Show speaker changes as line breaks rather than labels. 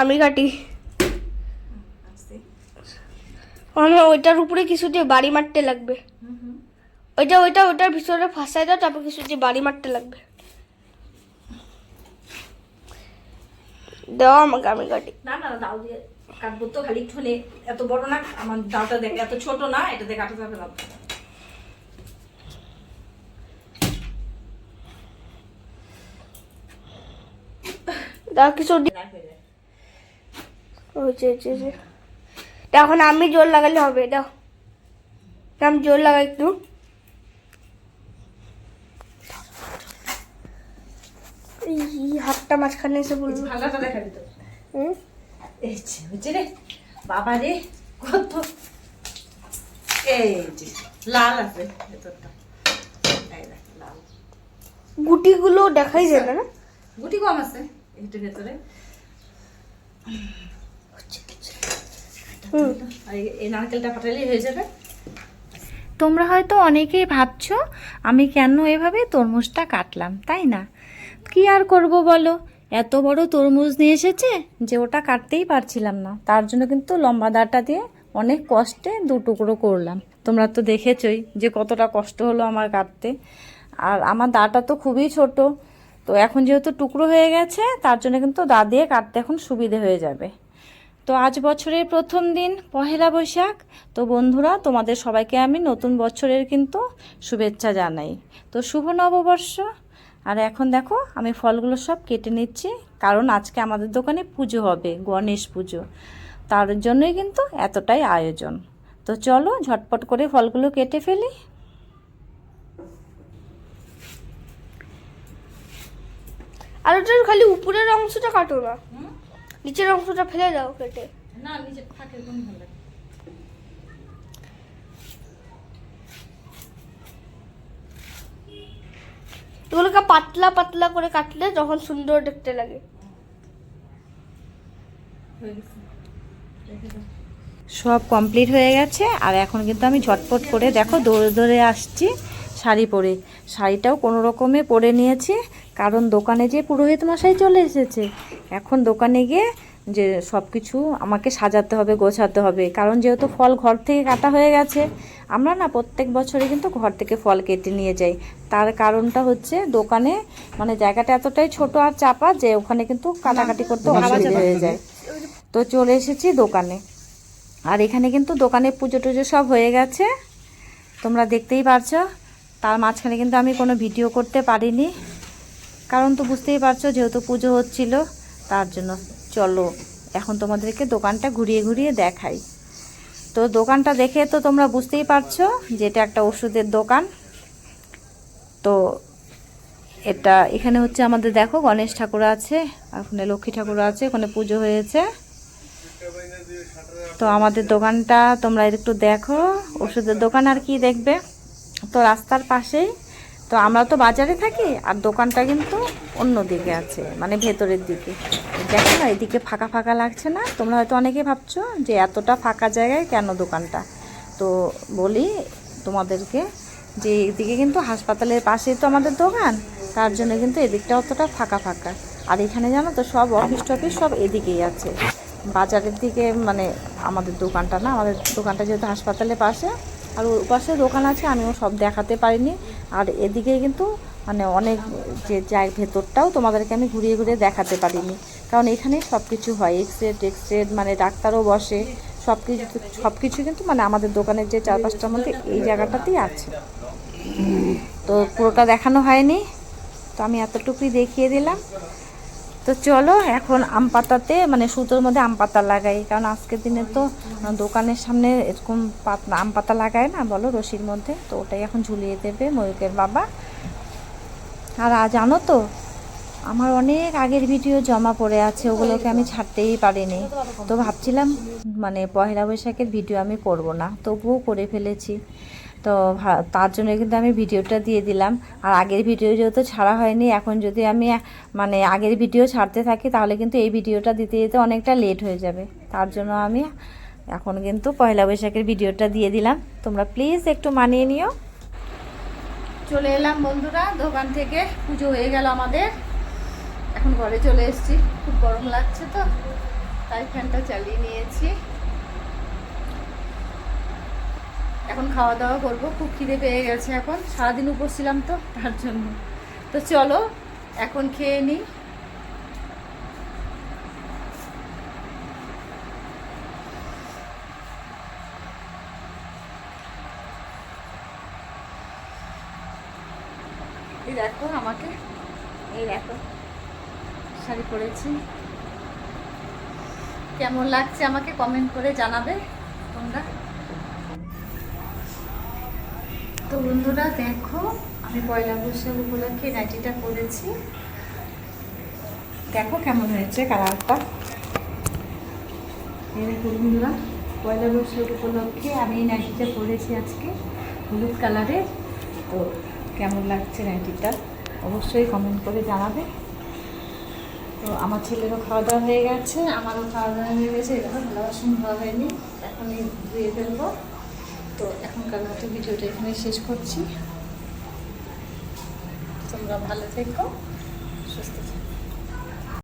আমি কাটি আমার ওইটার উপরে কিছু দিয়ে বাড়ি মারতে লাগবে ওইটা ওইটা ওইটার ভিতরে ফাঁসাই দাও তারপর কিছু দিয়ে বাড়ি মারতে লাগবে দেওয়া আমাকে আমি কাটি
না না দাও দিয়ে কাটবো তো খালি হলে এত বড় না আমার ডালটা দেখ এত ছোট না এটা দিয়ে কাটা যাবে না
দাও কিছু
যায়।
এখন আমি জোর লাগালে হবে দাও। আমি জোর লাগাই একটু। হাতটা মাঝখানে এসে বলব
ভালোটা দেখাবি তো।
হুম?
এই যে রে বাবা রে কত। এই যে লাল আছে ভেতরটা। এই দেখ লাল।
গুটিগুলো দেখাই যাবে না?
গুটি কম আছে। ভেতরে। এই- নারকেলটা ফাটালেই হয়ে যাবে।
তোমরা হয়তো অনেকেই ভাবছ আমি কেন এভাবে তরমুজটা কাটলাম তাই না? কি আর করব বলো? এত বড় তরমুজ নিয়ে এসেছে যে ওটা কাটতেই পারছিলাম না। তার জন্য কিন্তু লম্বা দাঁটা দিয়ে অনেক কষ্টে দু টুকরো করলাম। তোমরা তো দেখেছই যে কতটা কষ্ট হলো আমার কাটতে। আর আমার দাঁটা তো খুবই ছোট। তো এখন যেহেতু টুকরো হয়ে গেছে, তার জন্য কিন্তু দা দিয়ে কাটতে এখন সুবিধে হয়ে যাবে। তো আজ বছরের প্রথম দিন, পহেলা বৈশাখ। তো বন্ধুরা, তোমাদের সবাইকে আমি নতুন বছরের কিন্তু শুভেচ্ছা জানাই। তো শুভ নববর্ষ। আর এখন দেখো, আমি ফলগুলো সব কেটে নিচ্ছি, কারণ আজকে আমাদের দোকানে পুজো হবে, গণেশ পুজো। তার জন্যই কিন্তু এতটাই আয়োজন। তো চলো, ঝটপট করে ফলগুলো কেটে ফেলি।
আর ওটার খালি উপরের অংশটা কাটো না। নিচের অংশটা ফেলে দাও কেটে।
না নিচে থাকে কোন ভালো। লাগে
এগুলোকে পাতলা পাতলা করে কাটলে যখন সুন্দর দেখতে লাগে।
সব কমপ্লিট হয়ে গেছে আর এখন কিন্তু আমি ঝটপট করে দেখো দৌড়ে দৌড়ে আসছি শাড়ি পরে। শাড়িটাও কোনো রকমে পরে নিয়েছি কারণ দোকানে যে পুরোহিত মশাই চলে এসেছে এখন দোকানে গিয়ে যে সব কিছু আমাকে সাজাতে হবে গোছাতে হবে। কারণ যেহেতু ফল ঘর থেকে কাটা হয়ে গেছে আমরা না প্রত্যেক বছরে কিন্তু ঘর থেকে ফল কেটে নিয়ে যাই। তার কারণটা হচ্ছে দোকানে মানে জায়গাটা এতটাই ছোট আর চাপা যে ওখানে কিন্তু কাটাকাটি করতে অসুবিধা হয়ে যায়। তো চলে এসেছি দোকানে। আর এখানে কিন্তু দোকানে পুজো টুজো সব হয়ে গেছে। তোমরা দেখতেই পারছ তার মাঝখানে কিন্তু আমি কোনো ভিডিও করতে পারিনি। কারণ তো বুঝতেই পারছ, যেহেতু পুজো হচ্ছিল, তার জন্য চলো এখন তোমাদেরকে দোকানটা ঘুরিয়ে ঘুরিয়ে দেখাই। তো দোকানটা দেখে তো তোমরা বুঝতেই পারছ যে এটা একটা ওষুধের দোকান। তো এটা এখানে হচ্ছে আমাদের দেখো, গণেশ ঠাকুর আছে ওখানে লক্ষ্মী ঠাকুর আছে, ওখানে পুজো হয়েছে। তো আমাদের দোকানটা তোমরা একটু দেখো, ওষুধের দোকান আর কি দেখবে। তো রাস্তার পাশেই তো আমরা তো বাজারে থাকি, আর দোকানটা কিন্তু অন্য দিকে আছে মানে ভেতরের দিকে। দেখো না, এদিকে ফাঁকা ফাঁকা লাগছে না? তোমরা হয়তো অনেকে ভাবছ যে এতটা ফাঁকা জায়গায় কেন দোকানটা? তো বলি তোমাদেরকে যে এদিকে কিন্তু হাসপাতালের পাশেই তো আমাদের দোকান, তার জন্য কিন্তু এদিকটা অতটা ফাঁকা ফাঁকা। আর এখানে জানো তো, সব অফিস টফিস সব এদিকেই আছে। বাজারের দিকে মানে আমাদের দোকানটা না, আমাদের দোকানটা যেহেতু হাসপাতালের পাশে, আর ওর পাশে দোকান আছে, আমিও সব দেখাতে পারিনি। আর এদিকে কিন্তু মানে অনেক যে যাই ভেতরটাও তোমাদেরকে আমি ঘুরিয়ে ঘুরিয়ে দেখাতে পারিনি। কারণ এখানে সব কিছু হয় এক্স রে টেক্স রে মানে ডাক্তারও বসে। সব কিছু সব কিছু কিন্তু মানে আমাদের দোকানের যে চার পাঁচটার মধ্যে এই জায়গাটাতেই আছে। তো পুরোটা দেখানো হয়নি। তো আমি এতটুকুই দেখিয়ে দিলাম। তো চলো, এখন আম পাতাতে মানে সুতোর মধ্যে আম পাতা লাগাই। কারণ আজকের দিনে তো দোকানের সামনে এরকম পাত আম পাতা লাগায় না, বলো, রশির মধ্যে? তো ওটাই এখন ঝুলিয়ে দেবে ময়ূকের বাবা। আর জানো তো, আমার অনেক আগের ভিডিও জমা পড়ে আছে, ওগুলোকে আমি ছাড়তেই পারিনি। তো ভাবছিলাম মানে পয়লা বৈশাখের ভিডিও আমি করব না, তবুও করে ফেলেছি। তো তার জন্য কিন্তু আমি ভিডিওটা দিয়ে দিলাম। আর আগের ভিডিও যেহেতু ছাড়া হয়নি, এখন যদি আমি মানে আগের ভিডিও ছাড়তে থাকি, তাহলে কিন্তু এই ভিডিওটা দিতে দিতে অনেকটা লেট হয়ে যাবে। তার জন্য আমি এখন কিন্তু পয়লা বৈশাখের ভিডিওটা দিয়ে দিলাম। তোমরা প্লিজ একটু মানিয়ে নিও। চলে এলাম বন্ধুরা, দোকান থেকে পুজো হয়ে গেল আমাদের। এখন ঘরে চলে এসেছি। খুব গরম লাগছে তো, তাই ফ্যানটা চালিয়ে নিয়েছি। এখন খাওয়া দাওয়া করব, খুব খিদে পেয়ে গেছে এখন, সারাদিন উপর ছিলাম তো, তার জন্য। তো চলো, এখন খেয়ে নিই এই দেখো আমাকে, এই দেখো, শাড়ি পরেছি। কেমন লাগছে আমাকে কমেন্ট করে জানাবে তোমরা? তো বন্ধুরা দেখো, আমি পয়লা বৈশাখ উপলক্ষে নাইটিটা পরেছি। দেখো কেমন হয়েছে কালারটা। বন্ধুরা, পয়লা বৈশাখ উপলক্ষে আমি এই নাইটিটা পরেছি আজকে, হলুদ কালারের। তো কেমন লাগছে নাইটিটা? অবশ্যই কমেন্ট করে জানাবে। তো আমার ছেলেরও খাওয়া দাওয়া হয়ে গেছে, আমারও খাওয়া দাওয়া হয়ে গেছে, এরকম ভালো হয়নি। এখন ধুয়ে ফেলব। তো এখনকার মতো ভিডিওটা এখানে শেষ করছি। তোমরা ভালো থেকো সুস্থ থেকো।